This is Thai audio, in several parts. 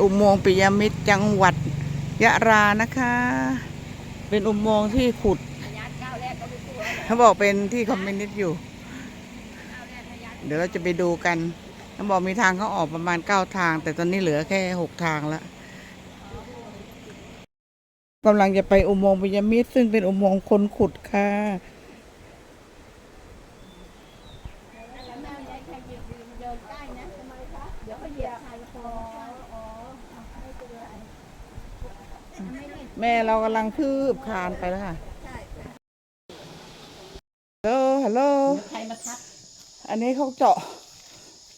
อุโมงค์ปิยมิตรจังหวัดยะรานะคะ เป็นอุโมงค์ที่ขุดเขาบอกเป็นที่คอมมิวนิสต์อยู่ เดี๋ยวเราจะไปดูกันเขาบอกมีทางเขาออกประมาณเก้าทาง แต่ตอนนี้เหลือแค่หกทางแล้วกำลังจะไปอุโมงค์ปิยมิตรซึ่งเป็นอุโมงค์คนขุดค่ะ แม่เรากำลังคืบคลานไปแล้วค่ะฮัลโหลฮัลโหลใครมาทักอันนี้เขาเจาะ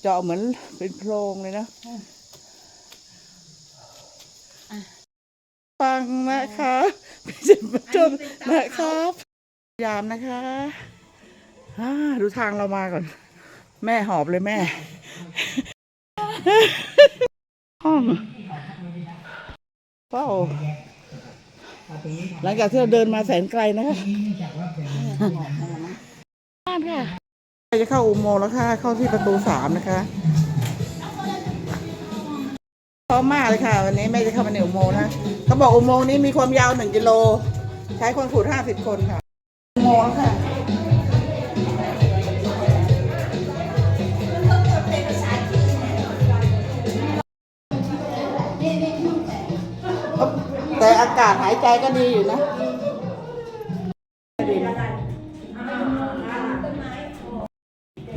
เจาะเหมือนเป็นโพรงเลยนะฟังนะคะพี่จะมาชมนะครับพยายามนะคะอ่าดูทางเรามาก่อน แม่หอบเลยแม่ห้อง เฝ้าหลังจากที่เราเดินมาแสนไกลนะคะบ้านค่ะจะเข้าอุโมงค์แล้วค่ะ เข้าที่ประตูสามนะคะพร้อมมากเลยค่ะ วันนี้แม่จะเข้ามาในอุโมงค์นะเขาบอกอุโมงค์นี้มีความยาวหนึ่งกิโล ใช้คนขุดห้าสิบคนค่ะ อุโมงค์แล้วค่ะากาศหายใจก็ดีอยู่นะ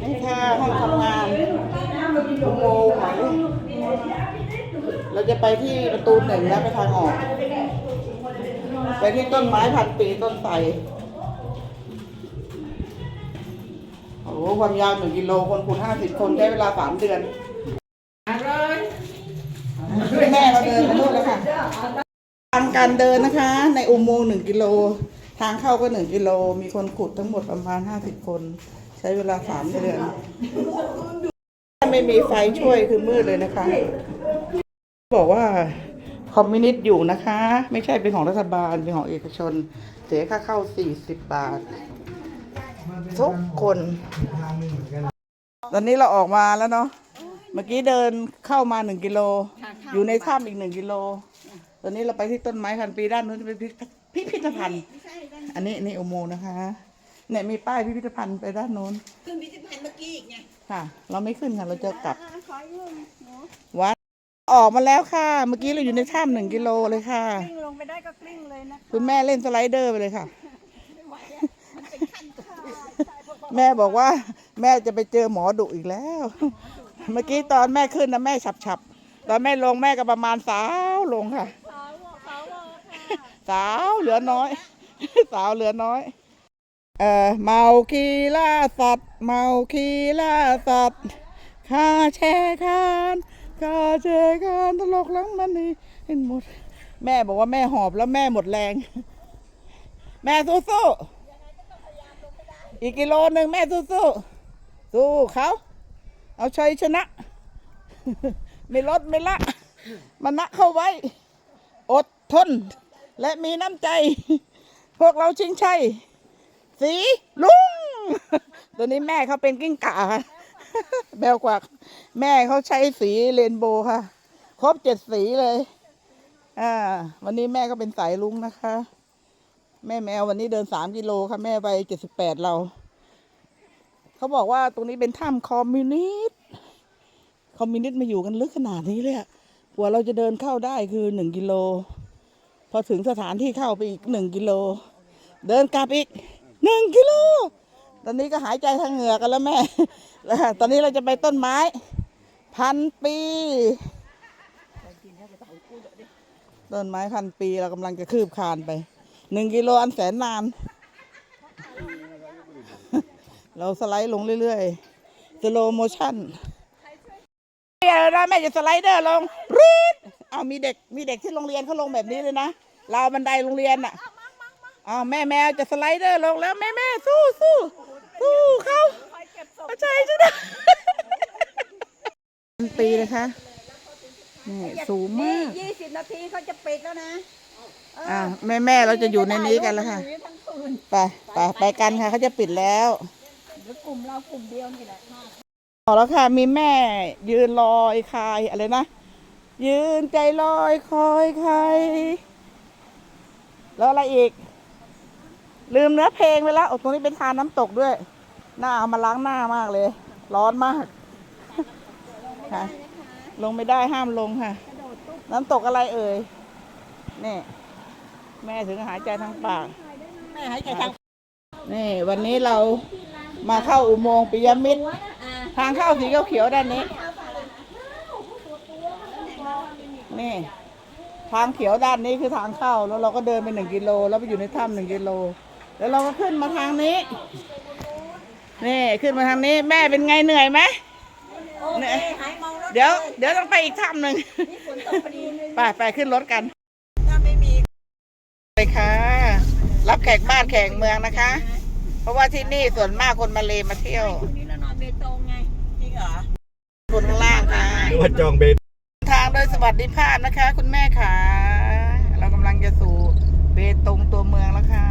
นี่ค่ะห้องทำงานอุโมงค์ไหนเราจะไปที่ประตูหนึ่งแล้วไปทางออก ไปที่ต้นไม้พันปีต้นไทรโอ้ความยาวหนึ่งกิโลคนคูณห้าสิบคนใช้เวลาสามเดือนแม่เราเดินมาโน่นแล้วค่ะ ทาง การเดินนะคะ ในอุโมงค์หนึ่งกิโล ทางเข้าก็หนึ่งกิโล มีคนขุดทั้งหมดประมาณห้าสิบคน ใช้เวลาสามเดือนถ้าไม่มีไฟช่วยคือมืดเลยนะคะ บอกว่าคอมมิวนิสต์อยู่นะคะ ไม่ใช่เป็นของรัฐบาล เป็นของเอกชน เสียค่าเข้าสี่สิบบาท ทุกคน ตอนนี้เราออกมาแล้วเนาะ เมื่อกี้เดินเข้ามาหนึ่งกิโล อยู่ในถ้ำอีกหนึ่งกิโล อนนี้เราไปที่ต้นไม้พันปีด้านนู้นเป็นพิพิพิธภัณฑ์อันนี้นี่อุโมงค์นะคะเนี่ยมีป้ายพิพิธภัณฑ์ไปด้านนู้นขึ้นพิพิธภัณฑ์เมื่อกี้อีกไงค่ะ เราไม่ขึ้นค่ะ เราจะกลับวัดออกมาแล้วค่ะ เมื่อกี้เราอยู่ในถ้ำหนึ่งกิโลเลยค่ะ กลิ้งลงไปได้ก็กลิ้งเลยนะคุณแม่เล่นสไลเดอร์ไปเลยค่ะ แม่บอกว่า แม่จะไปเจอหมอดุอีกแล้ว เมื่อกี้ตอนแม่ขึ้นนะแม่ฉับฉับๆตอนแม่ลงแม่ก็ประมาณสาวลงค่ะ สาวเหลือน้อย สาวเหลือน้อย เออเมาคีล่าสัตว์ เมาคีล่าสัตว์ข้าแช่คานข้าแช่คานตลกหลังมันนี่เห็นหมด แม่บอกว่าแม่หอบแล้วแม่หมดแรง แม่สู้ๆอีกกิโลหนึ่งแม่สู้ๆสู้เขาเอาชัยชนะ ไม่ลดไม่ละ มันนะเข้าไว้ อดทน และมีน้ำใจ พวกเราชิงชัยสีลุง ตัวนี้แม่เขาเป็นกิ้งก่าค่ะแบวกว่าแม่เขาใช้สีเรนโบว์ค่ะ ครบเจ็ดสีเลย อ่า วันนี้แม่ก็เป็นสายลุงนะคะ แม่แมววันนี้เดินสามกิโลค่ะแม่ไปเจ็ดสิบแปดเรา เขาบอกว่าตรงนี้เป็นถ้ำคอมมิวนิสต์คอมมิวนิสต์มาอยู่กันลึกขนาดนี้เลยอะกว่าเราจะเดินเข้าได้คือหนึ่งกิโล พอถึงสถานที่เข้าไปอีกหนึ่งกิโล เดินกลับอีกหนึ่งกิโล ตอนนี้ก็หายใจทางเหงือกันแล้วแม่ ตอนนี้เราจะไปต้นไม้ พันปี ต้นไม้พันปีเรากำลังจะคืบคานไปหนึ่งกิโลอันแสนนาน เราสไลด์ลงเรื่อยๆสโลโมชั่นเดี๋ยวนะแม่จะสไลเดอร์ลง เอามีเด็กมีเด็กที่โรงเรียนเขาลงแบบนี้เลยนะเราวบันไดโรงเรียนอะเอาแม่แมวจะสไลเดอร์ลงแล้วแม่แม่สู้สู้สู้เขาเอาใจฉันนะพันปีนะคะนี่สูงมากยี่สิบนาทีเขาจะปิดแล้วนะอ่าแม่แม่เราจะอยู่ในนี้กันแล้วค่ะทั้งคืนไปไปไปกันค่ะเขาจะปิดแล้วเดี๋ยวกลุ่มเรากลุ่มเดียวนี่แหละออกแล้วค่ะมีแม่ยืนรอไอ้คายอะไรนะ ยืนใจลอยคอยใคร แล้วอะไรอีก ลืมเนื้อเพลงไปแล้วโอ้ตรงนี้เป็นทานน้ำตกด้วย หน้าเอามาล้างหน้ามากเลย ร้อนมากค่ะลงไม่ได้ห้ามลงค่ะ น้ำตกอะไรเอ่ยนี่แม่ถึงหายใจทางปากแม่ให้ใจทางนี่วันนี้เรามาเข้าอุโมงค์ปิยมิตร ทางเข้าสีเขียวๆด้านนี้ นี่ ทางเขียวด้านนี้คือทางเข้า แล้วเราก็เดินไปหนึ่งกิโล แล้วไปอยู่ในถ้ำหนึ่งกิโล แล้วเราก็ขึ้นมาทางนี้ นี่ขึ้นมาทางนี้ แม่เป็นไงเหนื่อยไหมโอเคหายมองรถเดี๋ยว เดี๋ยวต้องไปอีกถ้ำหนึ่งนี่ฝนตกพอดีเลยไปไปขึ้นรถกัน ถ้าไม่มีเลยค่ะ รับแขกบ้านแขกเมืองนะคะ เพราะว่าที่นี่ส่วนมากคนมาเลมาเที่ยวช่วงนี้เรานอนเบตงไง จริงเหรอ คนข้างล่างค่ะ หรือว่าจองเบนทางโดยสวัสดิภาพนะคะ คุณแม่ค่ะ เรากำลังจะสู่เบตงตัวเมืองแล้วค่ะ